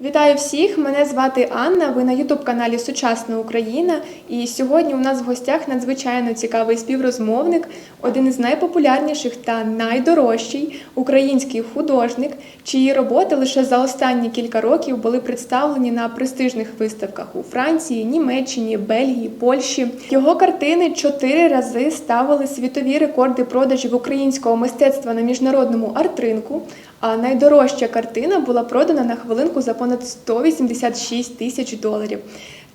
Вітаю всіх! Мене звати Анна. Ви на Ютуб-каналі Сучасна Україна. І сьогодні у нас в гостях надзвичайно цікавий співрозмовник, один із найпопулярніших та найдорожчий український художник, чиї роботи лише за останні кілька років були представлені на престижних виставках у Франції, Німеччині, Бельгії, Польщі. Його картини чотири рази ставили світові рекорди продажів українського мистецтва на міжнародному арт-ринку. А найдорожча картина була продана на хвилинку за понад 186 тисяч доларів.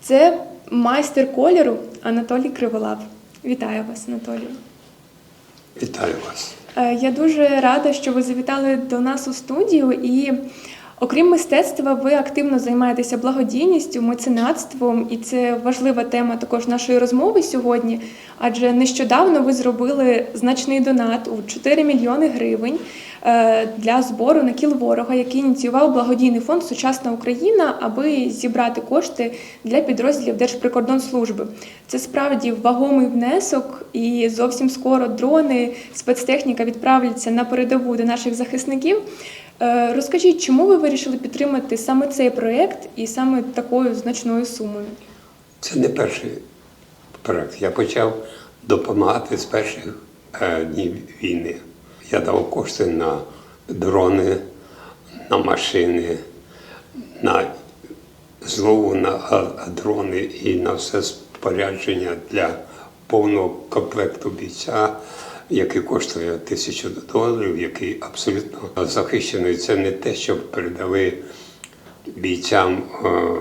Це майстер кольору Анатолій Криволап. Вітаю вас, Анатолію. Вітаю вас. Е, Я дуже рада, що ви завітали до нас у студію. І окрім мистецтва, ви активно займаєтеся благодійністю, меценатством, і це важлива тема також нашої розмови сьогодні. Адже нещодавно ви зробили значний донат у 4 мільйони гривень для збору на кіл ворога, який ініціював благодійний фонд Сучасна Україна, аби зібрати кошти для підрозділів Держприкордонслужби. Це справді вагомий внесок, і зовсім скоро дрони, спецтехніка відправляться на передову до наших захисників. Е, Розкажіть, чому ви вирішили підтримати саме цей проєкт і саме такою значною сумою? Це не перший проект. Я почав допомагати з перших е, днів війни. Я дав кошти на дрони, на машини, на знову на дрони і на все спорядження для повного комплекту бійця, який коштує тисячу доларів, який абсолютно захищений. Це не те, що передали бійцям. е,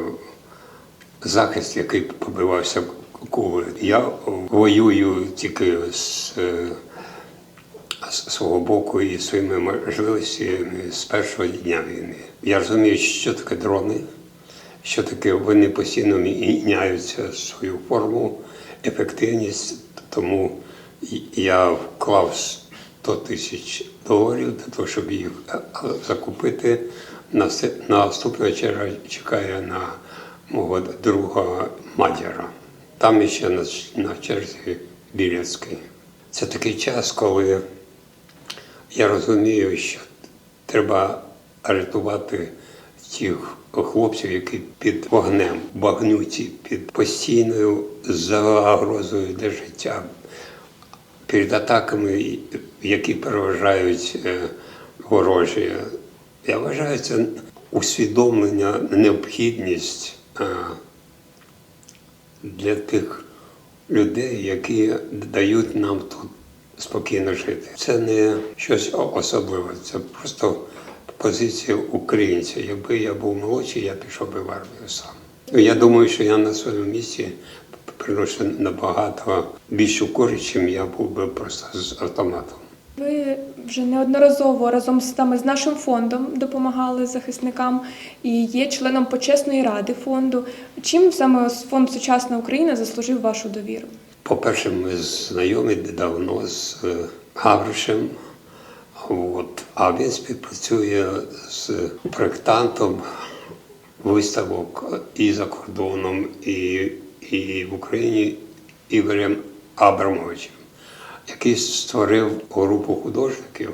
захист, який побивався кулею. Я воюю тільки з, е, з свого боку і своїми можливостями з першого дня війни. Я розумію, що таке дрони, що таке вони постійно міняються свою форму, ефективність. Тому я вклав 100 тисяч доларів для того, щоб їх е, закупити. Наступна черга чекає на мого друга Мадяра. Там ще на, черзі Білецький. Це такий час, коли я розумію, що треба рятувати тих хлопців, які під вогнем, багнюці, під постійною загрозою для життя, перед атаками, які переважають е, ворожі. Я вважаю, це усвідомлення, необхідність е, для тих людей, які дають нам тут спокійно жити. Це не щось особливе, це просто позиція українця. Якби я був молодший, я пішов би в армію сам. Я думаю, що я на своєму місці приношу набагато більшу користь, чим я був би просто з автоматом. Ви вже неодноразово разом з саме з нашим фондом допомагали захисникам і є членом почесної ради фонду. Чим саме фонд Сучасна Україна заслужив вашу довіру? По-перше, ми знайомі давно з е, Гавришем, от, а він співпрацює з проєктантом виставок і за кордоном, і, і в Україні Ігорем Абрамовичем, який створив групу художників,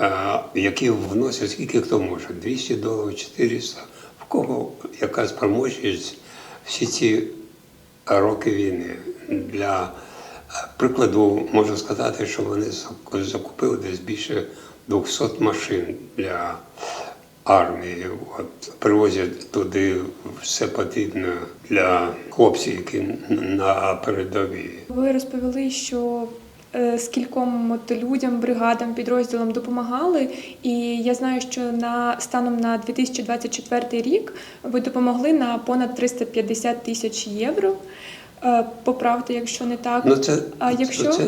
е, які вносять скільки хто може, 200 доларів, 400, в кого яка спроможність всі ці роки війни. Для е, прикладу можу сказати, що вони закупили десь більше 200 машин для армії. От, привозять туди все потрібне для хлопців, які на передовій. Ви розповіли, що е, скільком от людям, бригадам, підрозділам допомагали, і я знаю, що на станом на 2024 рік ви допомогли на понад 350 тисяч євро. Е, Поправте, якщо не так. Ну це, а якщо це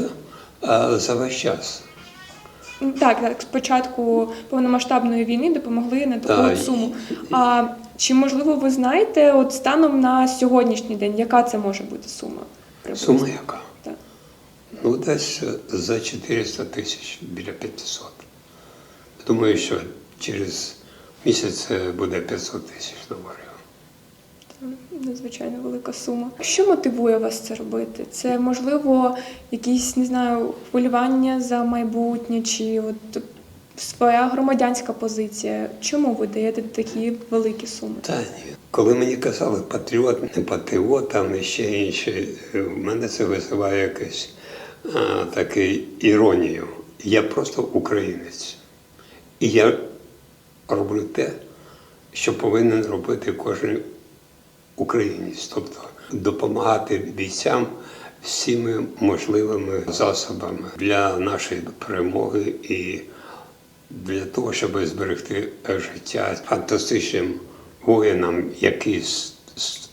е, за весь час. так, так, з початку повномасштабної війни допомогли на таку Так, от суму. А чи можливо ви знаєте, от станом на сьогоднішній день, яка це може бути сума? приблизно? Сума яка? Так. Ну, десь за 400 тисяч, біля 500. Думаю, що через місяць буде 500 тисяч доларів. Надзвичайно велика сума. Що мотивує вас це робити? Це можливо якісь не знаю хвилювання за майбутнє, чи от своя громадянська позиція. Чому ви даєте такі великі суми? Та ні. Коли мені казали патріот, не патріот, там і ще інше, в мене це визиває якесь таке іронію. Я просто українець. І я роблю те, що повинен робити кожен українець, тобто допомагати бійцям всіми можливими засобами для нашої перемоги і для того, щоб зберегти життя фантастичним воїнам, які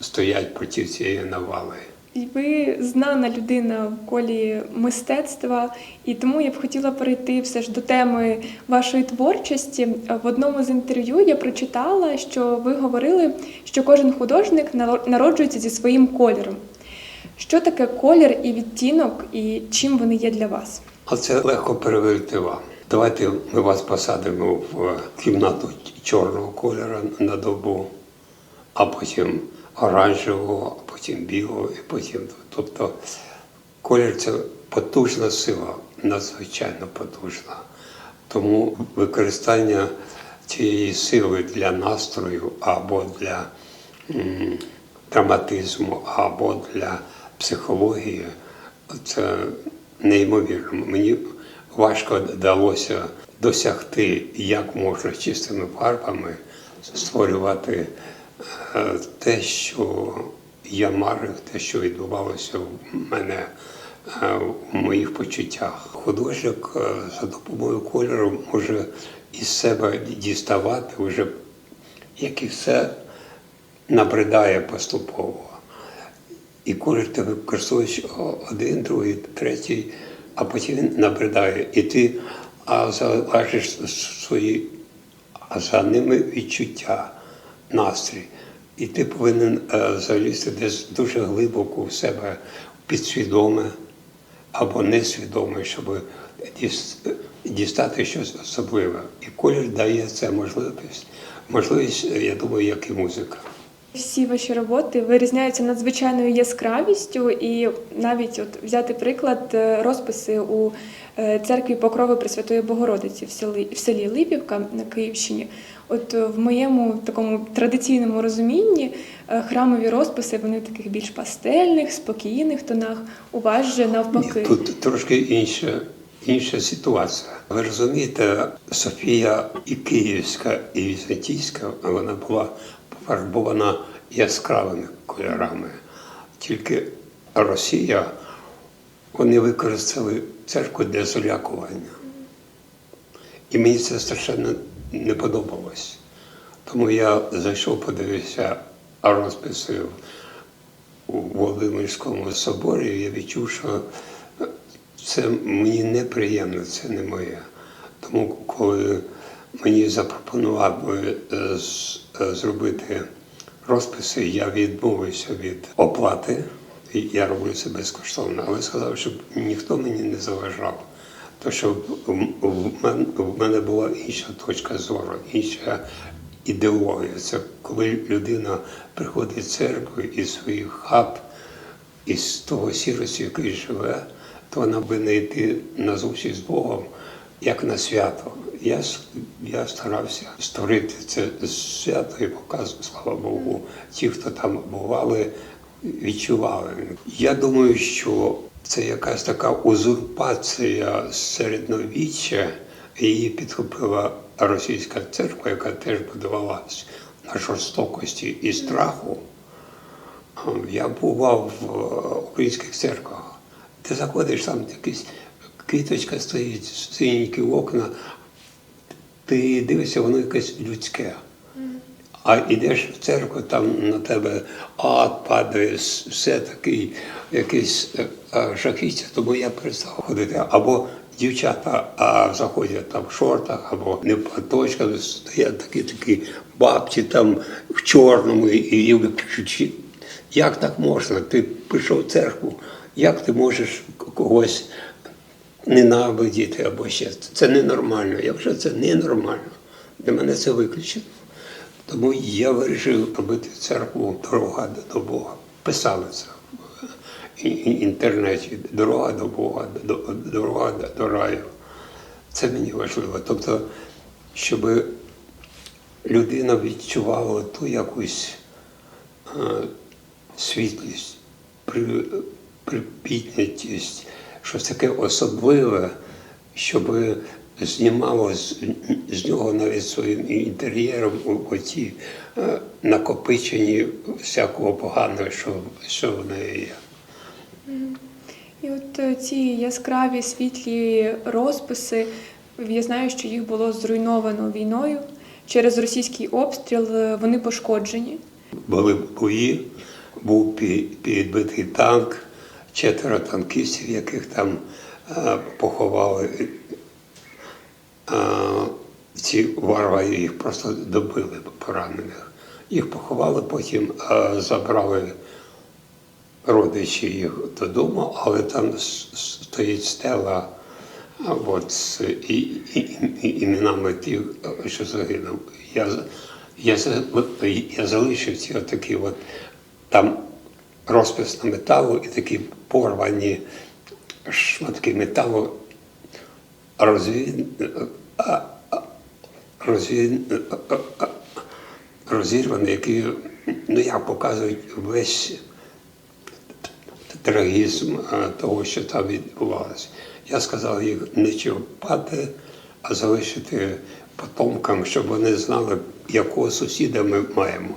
стоять проти цієї навали. Ви знана людина в колі мистецтва, і тому я б хотіла перейти все ж до теми вашої творчості. В одному з інтерв'ю я прочитала, що ви говорили, що кожен художник наро- народжується зі своїм кольором. Що таке колір і відтінок, і чим вони є для вас? А це легко перевірити вам. Давайте ми вас посадимо в кімнату чорного кольору на добу, а потім оранжевого, а потім білого, і потім. Тобто колір це потужна сила, надзвичайно потужна. Тому використання цієї сили для настрою або для м, драматизму, або для психології це неймовірно. Мені важко вдалося досягти, як можна чистими фарбами створювати те, що я марив, те, що відбувалося в мене е, в моїх почуттях. Художник е, за допомогою кольору може із себе діставати вже, як і все набридає поступово. І колір ти використовуєш один, другий, третій, а потім він набридає. І ти а, залежиш свої, а за ними відчуття, настрій. І ти повинен е, залізти десь дуже глибоко в себе підсвідоме або несвідоме, щоб дістати щось особливе. І колір дає це можливість. Можливість, я думаю, як і музика. Всі ваші роботи вирізняються надзвичайною яскравістю, і навіть от взяти приклад е, розписи у е, церкві Покрови Пресвятої Богородиці в селі, в селі Липівка на Київщині. От е, в моєму такому традиційному розумінні е, храмові розписи вони в таких більш пастельних, спокійних тонах. У вас же навпаки. Тут трошки інша, інша ситуація. Ви розумієте, Софія і Київська, і Візантійська, вона була пофарбована яскравими кольорами. Тільки Росія, вони використали церкву для залякування. І мені це страшенно не подобалось. Тому я зайшов, подивився розписи у Володимирському соборі, і я відчув, що це мені неприємно, це не моє. Тому коли мені запропонували е, е, зробити розписи, я відмовився від оплати. Я роблю це безкоштовно, але сказав, щоб ніхто мені не заважав. То що в, в, мен- в мене була інша точка зору, інша ідеологія. Це коли людина приходить в церкву із своїх хат, із того сірості, який живе, то вона би не йти на зустріч з Богом, як на свято. Я, я старався створити це свято і показувати, слава Богу, ті, хто там бували, відчували. Я думаю, що це якась така узурпація середньовіччя, її підхопила російська церква, яка теж будувалась на жорстокості і страху. Я бував в е, українських церквах. Ти заходиш, там якась квіточка стоїть, синенькі окна, ти дивишся, воно якесь людське. А йдеш в церкву, там на тебе ад падає, все такий якийсь е, жахіття, тому я перестав ходити. Або дівчата а, заходять там в шортах, або не в платочках, стоять такі такі бабці там в чорному, і, і як так можна? Ти прийшов в церкву, як ти можеш когось ненавидіти або ще. Це ненормально. Якщо це ненормально, для мене це виключено. Тому я вирішив робити церкву дорога до Бога. Писали це в інтернеті. Дорога до Бога, дорога до- раю. Це мені важливо. Тобто, щоб людина відчувала ту якусь е, світлість, при, припіднятість, щось таке особливе, щоб знімало з, з нього навіть своїм інтер'єром оті е, накопичені всякого поганого, що, що в неї є. І от е, ці яскраві світлі розписи, я знаю, що їх було зруйновано війною через російський обстріл. е, Вони пошкоджені. Були бої, був підбитий танк, четверо танкістів, яких там поховали. Ці варвари їх просто добили поранених. Їх поховали, потім забрали родичі їх додому, але там стоїть стела от, з і, і, і, іменами тих, що загинув. Я, я, я залишив ці отакі от, там розпис на металу і такі порвані шматки металу розві... а- а- а- а- розірвані, які ну, як показують весь трагізм е, того, що там відбувалося. Я сказав їх не чіпати, а залишити потомкам, щоб вони знали, якого сусіда ми маємо.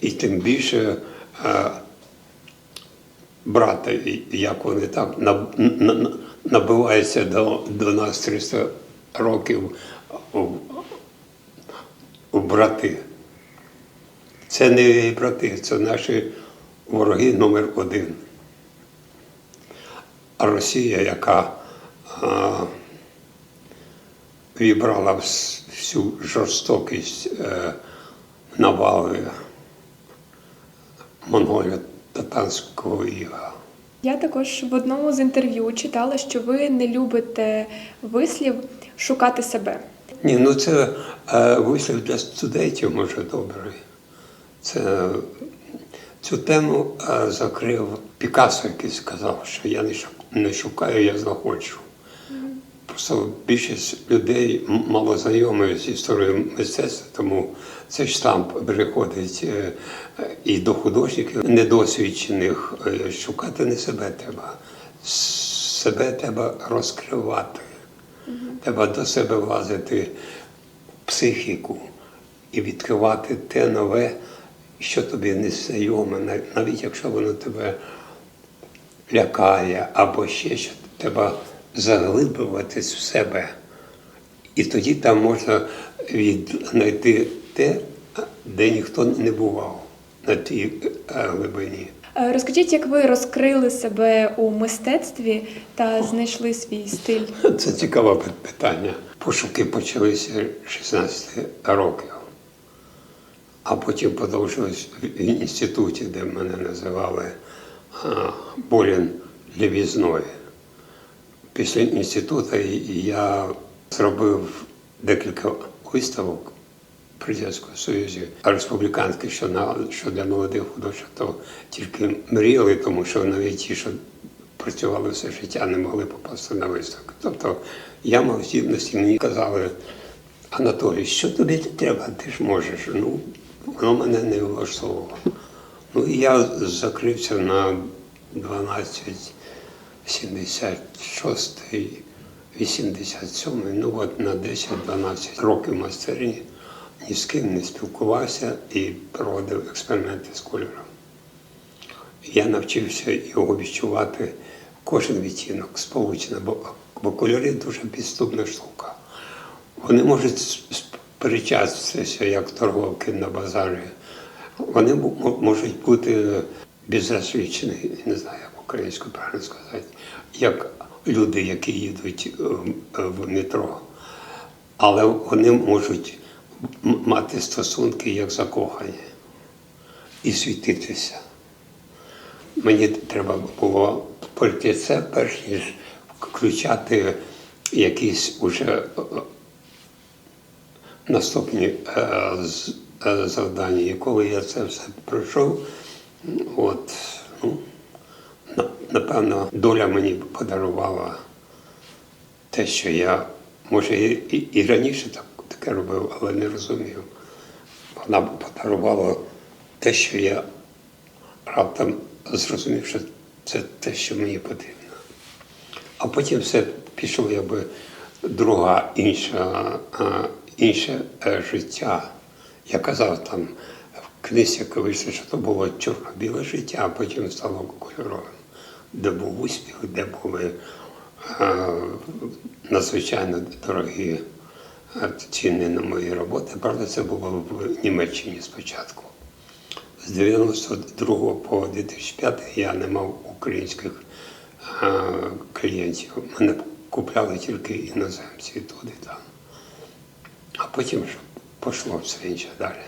І тим більше е, брата, і- як вони на- набиваються до, до нас 300 років у, брати. Це не брати, це наші вороги номер один. А Росія, яка а, вібрала всю жорстокість е, навали монголо-татарського іга. Я також в одному з інтерв'ю читала, що ви не любите вислів шукати себе. Ні, ну це е, вислів для студентів, може, добрий. Це, цю тему е, закрив Пікассо, який сказав, що я не, шукаю, я знаходжу. Просто більшість людей мало знайомі з історією мистецтва, тому цей штамп переходить е, е, і до художників недосвідчених. Е, Шукати не себе треба. Себе треба розкривати. Треба до себе влазити психіку і відкривати те нове, що тобі не знайоме, навіть якщо воно тебе лякає або ще що треба заглиблюватись в себе. І тоді там можна від- знайти те, де ніхто не бував на тій е, глибині. Е, Розкажіть, як ви розкрили себе у мистецтві та знайшли свій стиль? Це цікаве питання. Пошуки почалися 16 років, а потім продовжились в інституті, де мене називали Болін лівізною. Після інституту я зробив декілька виставок Радянському Союзі, а республіканські, що, на, що для молодих художників, то тільки мріяли, тому що навіть ті, що працювали все життя, не могли попасти на виставку. Тобто я мав здібності, мені казали, Анатолій, що тобі треба, ти ж можеш. Ну, воно мене не влаштовувало. Ну і я закрився на 12, 76, 87, ну от на 10-12 років майстерні ні з ким не спілкувався і проводив експерименти з кольором. Я навчився його відчувати кожен відтінок сполучений, бо, бо кольори дуже підступна штука. Вони можуть сперечатися, як торговки на базарі. Вони можуть бути безосвічені, не знаю, як українською правильно сказати, як люди, які їдуть е, в метро. Але вони можуть мати стосунки як закохані і світитися. Мені треба було пройти це, перш ніж включати якісь уже е, наступні е, з- е, завдання. І коли я це все пройшов, от, ну, напевно, доля мені подарувала те, що я Може, і, і раніше так, таке робив, але не розумів. Вона подарувала те, що я раптом зрозумів, що це те, що мені потрібно. А потім все пішло якби друга інша, інше е, життя. Я казав там в книзі, яка вийшла, що то було чорно-біле життя, а потім стало кольоровим, де був успіх, де були е, надзвичайно дорогі ціни на мої роботи. Правда, це було в Німеччині спочатку. З 92 по 2005 я не мав українських а, клієнтів. Мене купляли тільки іноземці туди там. А потім вже пішло все інше далі.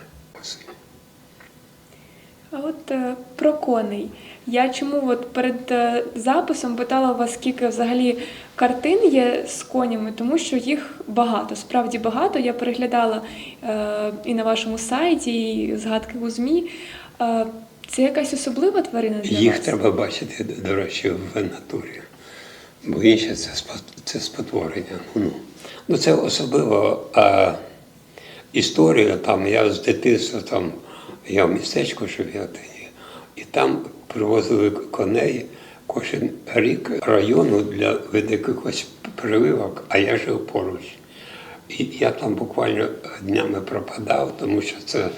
А от е, про коней. Я чому от перед е, записом питала вас, скільки взагалі картин є з конями, тому що їх багато, справді багато. Я переглядала е, і на вашому сайті, і згадки у ЗМІ. Е, це якась особлива тварина для Їх вас? треба бачити, до речі, в натурі. Бо інше це, це спотворення. Ну, ну це особливо а, історія. Там, я з дитинства там, я в містечку жив, і там привозили коней кожен рік району для якихось прививок, а я жив поруч. І я там буквально днями пропадав, тому що це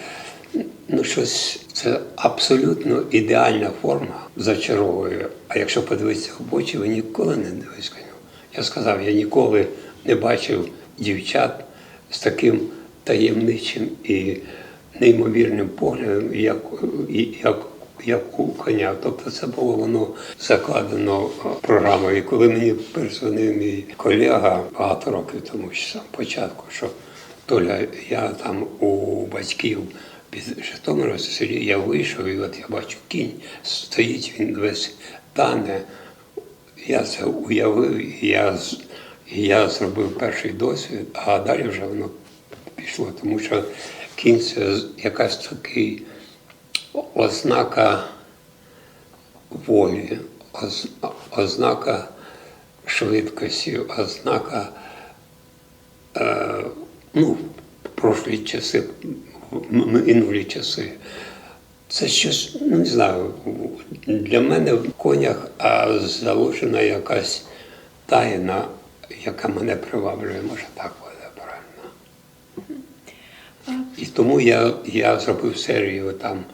ну, щось це абсолютно ідеальна форма зачаровує. А якщо подивитися в очі, ви ніколи не дивись коню. Я сказав, я ніколи не бачив дівчат з таким таємничим і неймовірним поглядом, як, як, як у коня. Тобто це було воно закладено програмою. І коли мені перезвонив мій колега багато років тому, що сам початку, що Толя, я там у батьків під Житомиром селі, я вийшов, і от я бачу кінь, стоїть він весь тане. Я це уявив, я, я зробив перший досвід, а далі вже воно пішло, тому що кінь це якась такий ознака волі, оз- ознака швидкості, ознака е, ну, прошлі часи, минулі часи. Це щось, ну не знаю, для мене в конях а, заложена якась тайна, яка мене приваблює, може так. І тому я, я зробив серію там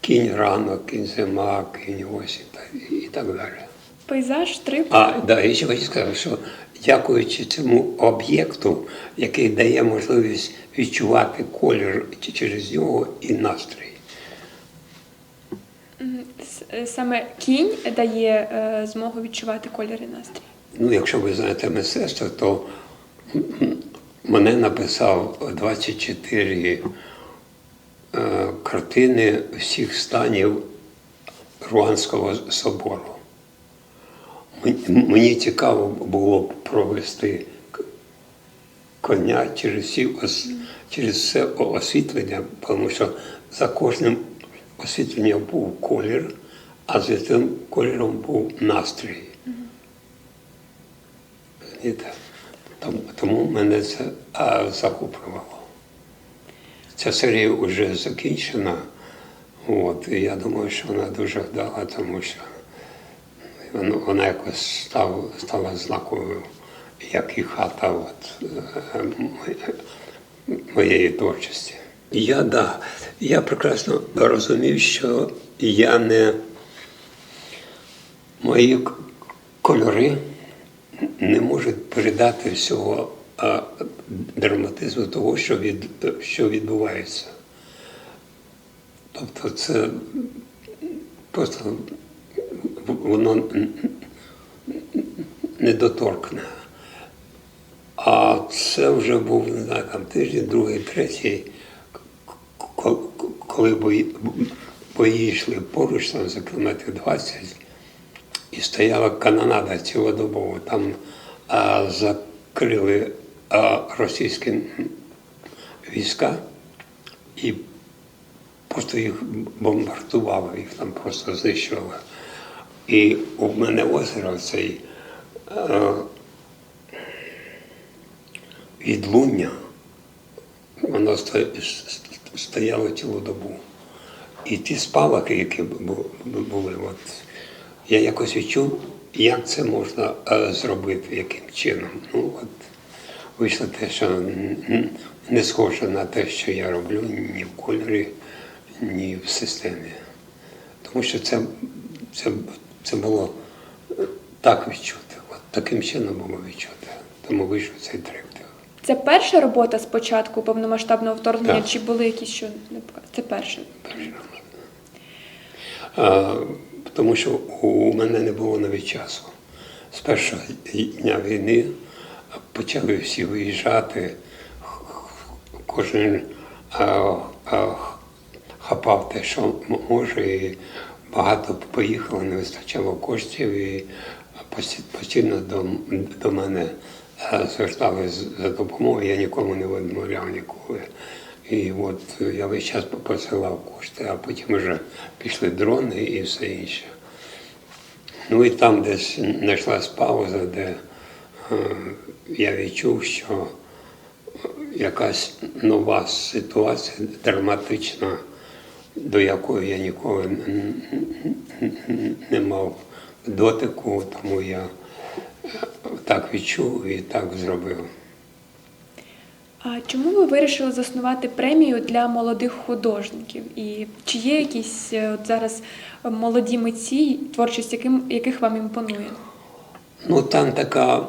кінь ранок, кінь зима, кінь осінь і так далі. Пейзаж, трип. А да, я ще хочу сказати, що дякуючи цьому об'єкту, який дає можливість відчувати колір через нього і настрій. Е, Саме кінь дає е, змогу відчувати колір і настрій. Ну, якщо ви знаєте мистецтво, то мене написав 24 е, картини всіх станів Руанського собору. Мені- цікаво було б провести коня через всі через все освітлення, тому що за кожним освітленням був колір, а за цим кольором був настрій. Розумієте? Тому, тому мене це а, захоплювало. Ця серія вже закінчена. От, і я думаю, що вона дуже вдала, тому що вона, якось став, стала знаковою, як і хата от, е, моєї творчості. Я да, я прекрасно розумів, що я не мої кольори не можуть передати всього а, драматизму того, що, від, що відбувається. Тобто це просто воно недоторкне. А це вже був не знаю, там тиждень, другий, третій, коли бої, бої йшли поруч там, за кілометрів 20, і стояла канонада цілодобово. Там а, закрили а, російські війська і просто їх бомбардували, їх там просто знищували. І у мене озеро цей. Е, відлуння, воно стояло цілу добу. І ті спалахи, які бу- бу- були, от, я якось відчув, як це можна е, зробити, яким чином. Ну, от, вийшло те, що не схоже на те, що я роблю ні в кольорі, ні в системі. Тому що це, це, це було е, так відчути. От таким чином було відчути. Тому вийшов цей триптих. Це перша робота з початку повномасштабного вторгнення, Так. чи були якісь що не Це перша. Перший роман. Тому що у мене не було навіть часу. З першого дня війни почали всі виїжджати, кожен а, а, хапав те, що може, і багато поїхало, не вистачало коштів, і пості- постійно до, до мене звертались за допомогою, я нікому не відмовляв ніколи. І от я весь час посилав кошти, а потім вже пішли дрони і все інше. Ну і там десь знайшлась пауза, де е, я відчув, що якась нова ситуація драматична, до якої я ніколи не мав дотику, тому я е, так відчув і так зробив. А чому ви вирішили заснувати премію для молодих художників? І чи є якісь е, от зараз молоді митці, творчість яким, яких вам імпонує? Ну, там така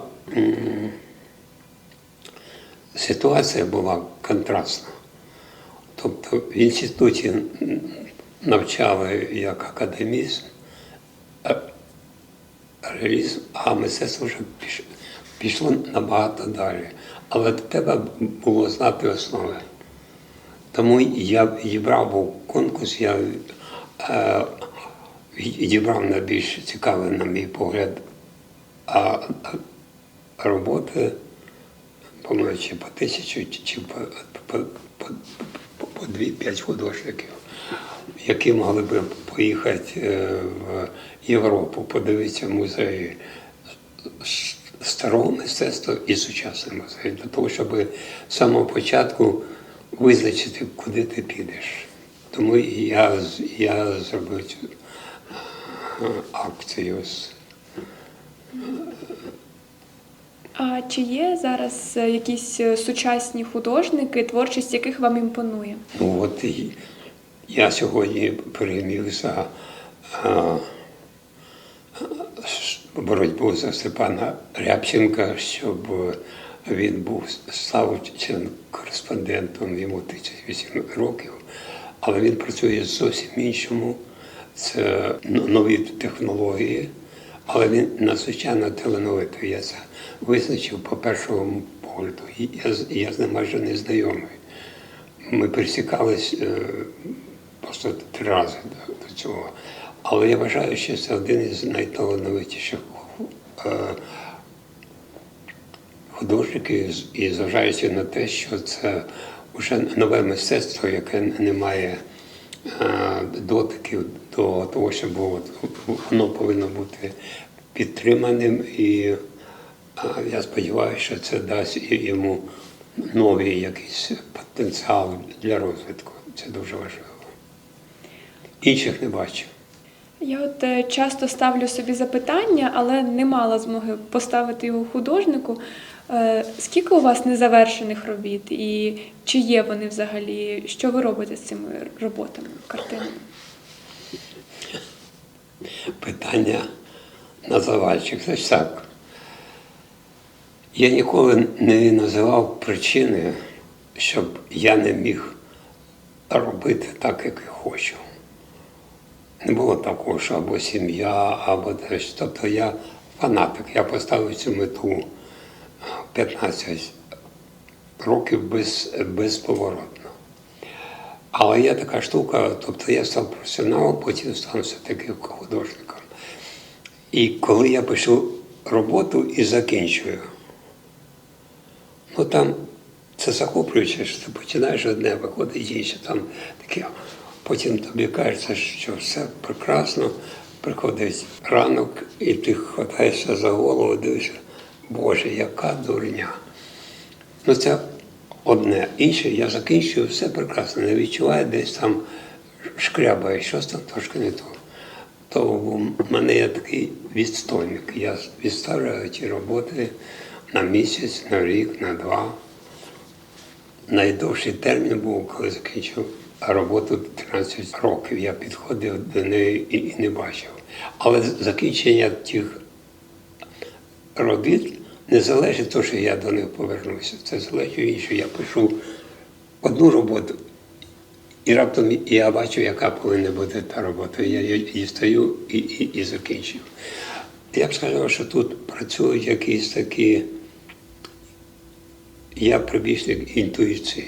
ситуація була контрастна. Тобто в інституті навчали як академізм, реалізм, а мистецтво вже пішло набагато далі. Але треба було знати основи. Тому я відібрав був конкурс, я е, найбільш цікавий, на мій погляд, а, роботи, по-моєму, чи по тисячу, чи- по, по, по, по, по дві-п'ять художників, які могли б поїхати е, в Європу, подивитися музеї старого мистецтва і сучасного музею, для того, щоб з самого початку визначити, куди ти підеш. Тому я, я зробив цю е, акцію А чи є зараз е, якісь е, сучасні художники, творчість яких вам імпонує? Ну от я сьогодні переміг за а, с- боротьбу за Степана Рябченка, щоб він був став кореспондентом йому 38 років, але він працює зовсім іншому. Це ну, нові технології, але він надзвичайно талановитий. Я це визначив по першому погляду. Я, я з ним майже не знайомий. Ми пересікались е, просто три рази до цього. Але я вважаю, що це один із найталановитіших е, художників, і зважаючи на те, що це вже нове мистецтво, яке не має е, дотиків до того, що було, воно повинно бути підтриманим і а Я сподіваюся, що це дасть йому новий якийсь потенціал для розвитку. Це дуже важливо. Інших не бачу. Я от е, часто ставлю собі запитання, але не мала змоги поставити його художнику. Е, Скільки у вас незавершених робіт, і чи є вони взагалі? Що ви робите з цими роботами, картинами? Питання на завальчик. Значить так. Я ніколи не називав причини, щоб я не міг робити так, як я хочу. Не було такого, що або сім'я, або десь. Тобто я фанатик, я поставив цю мету 15 років без, безповоротно. Але є така штука, тобто я став професіоналом, потім став все-таки художником. І коли я пишу роботу і закінчую, ну там це захоплююче, що ти починаєш одне, виходить інше, там таке. Потім тобі кажеться, що все прекрасно, приходить ранок, і ти хватаєшся за голову, дивишся, Боже, яка дурня. Ну, це одне. Інше, я закінчую все прекрасно, не відчуваю десь там шкрябає, щось там трошки не то. То в мене є такий відстойник. Я відставляю ті роботи на місяць, на рік, на два. Найдовший термін був, коли закінчив роботу 13 років. Я підходив до неї і, не бачив. Але закінчення тих робіт не залежить того, що я до них повернуся. Це залежить від іншого. Я пишу одну роботу, і раптом я бачу, яка повинна бути та робота. Я її стою і, і, і закінчую. Я б сказав, що тут працюють якісь такі. Я прибічник інтуїції,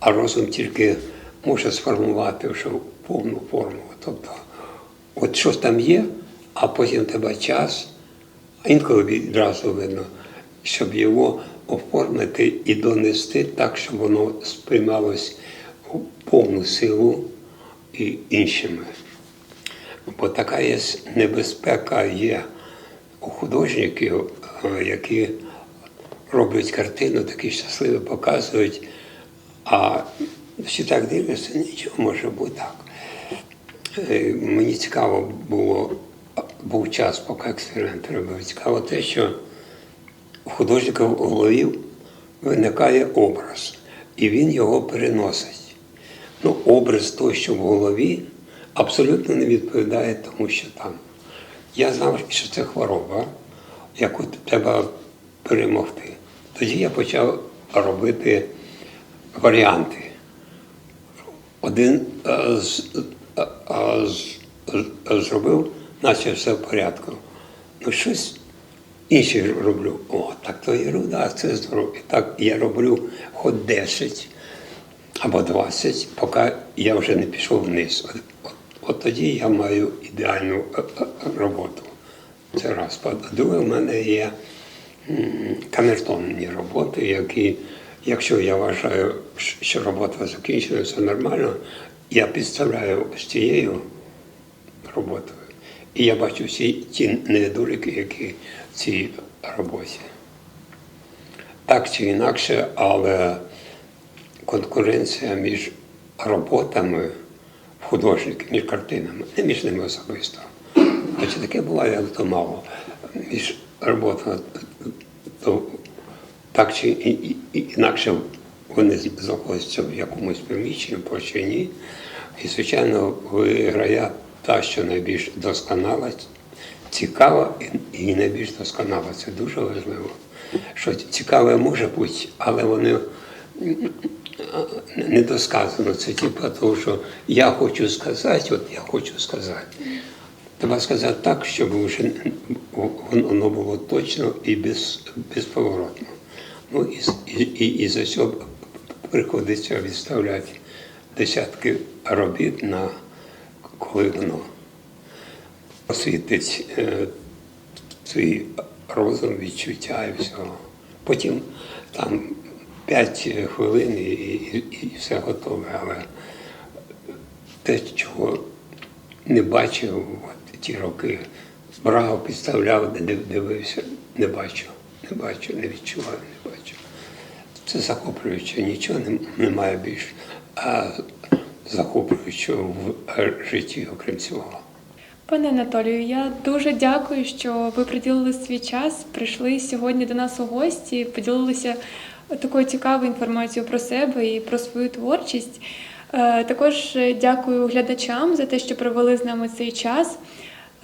а розум тільки може сформувати вже повну форму. Тобто, от щось там є, а потім тебе час, а інколи відразу видно, щоб його оформити і донести так, щоб воно сприймалось у повну силу і іншими. Бо така є небезпека є у художників, е, які роблять картину, такі щасливі, показують, а всі так дивляться, нічого може бути так. Е, Мені цікаво було, був час, поки експеримент робив. Цікаво те, що у художника в голові виникає образ, і він його переносить. Ну, образ той, що в голові, абсолютно не відповідає тому, що там. Я знав, що це хвороба, яку треба перемогти. Тоді я почав робити варіанти. Один е, з, е, е, зробив, наче все в порядку. Ну, щось інше роблю. О, так то ерунда, це здорово. І так я роблю хоч 10 або 20, поки я вже не пішов вниз. От, от, от тоді я маю ідеальну роботу. Це раз. По-друге, в мене є камертонні роботи, які, якщо я вважаю, що робота закінчена, все нормально, я підставляю з цією роботою. І я бачу всі ті недоліки, які в цій роботі. Так чи інакше, але конкуренція між роботами художників, між картинами, не між ними особисто. Хоча таке буває, як то мало. Між роботами, так чи інакше вони знаходяться в якомусь приміщенні, площині. І, звичайно, виграє та, що найбільш досконала, цікава і- найбільш досконала. Це дуже важливо. Що цікаве може бути, але вони недосказано. Це типу того, що я хочу сказати, от я хочу сказати. Треба сказати так, щоб вже воно було точно і без, безповоротно. Ну і, і, і, за цього приходиться відставляти десятки робіт на коли воно освітить е, свій розум, відчуття і всього. Потім там 5 хвилин і, і, і все готове. Але те, чого не бачив от, ті роки, брав, підставляв, дивився, не бачу, не бачу, не відчуваю, не бачу. Це захоплююче, нічого не- немає більш а, захоплюючого в житті, окрім цього. Пане Анатолію, я дуже дякую, що ви приділили свій час, прийшли сьогодні до нас у гості, поділилися такою цікавою інформацією про себе і про свою творчість. Е, Також е, дякую глядачам за те, що провели з нами цей час.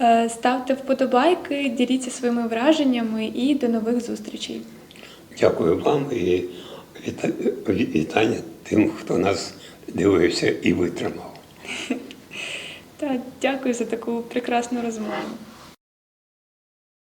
Е, Ставте вподобайки, діліться своїми враженнями і до нових зустрічей. Дякую вам і вітання тим, хто нас дивився і витримав. Так, дякую за таку прекрасну розмову.